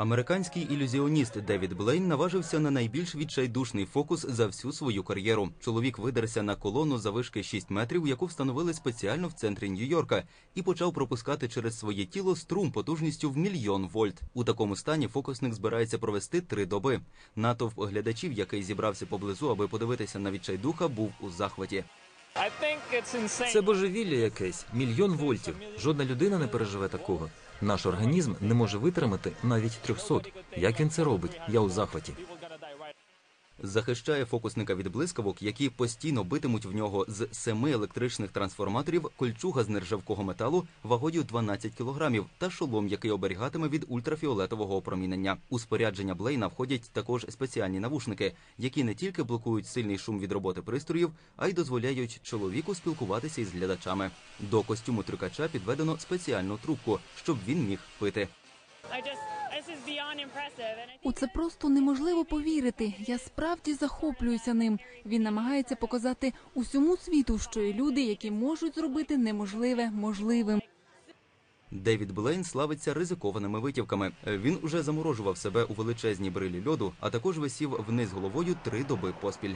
Американський ілюзіоніст Девід Блейн наважився на найбільш відчайдушний фокус за всю свою кар'єру. Чоловік видерся на колону завишки 6 метрів, яку встановили спеціально в центрі Нью-Йорка, і почав пропускати через своє тіло струм потужністю в мільйон вольт. У такому стані фокусник збирається провести три доби. Натовп глядачів, який зібрався поблизу, аби подивитися на відчайдуха, був у захваті. Це божевілля якесь, мільйон вольтів. Жодна людина не переживе такого. Наш організм не може витримати навіть 300. Як він це робить? Я у захваті. Захищає фокусника від блискавок, які постійно битимуть в нього з семи електричних трансформаторів, кольчуга з нержавкого металу вагою 12 кілограмів та шолом, який оберігатиме від ультрафіолетового опромінення. У спорядження Блейна входять також спеціальні навушники, які не тільки блокують сильний шум від роботи пристроїв, а й дозволяють чоловіку спілкуватися із глядачами. До костюму трюкача підведено спеціальну трубку, щоб він міг пити. I just, this is beyond impressive. And I У це просто неможливо повірити. Я справді захоплююся ним. Він намагається показати усьому світу, що є люди, які можуть зробити неможливе можливим. Девід Блейн славиться ризикованими витівками. Він уже заморожував себе у величезній брилі льоду, а також висів вниз головою три доби поспіль.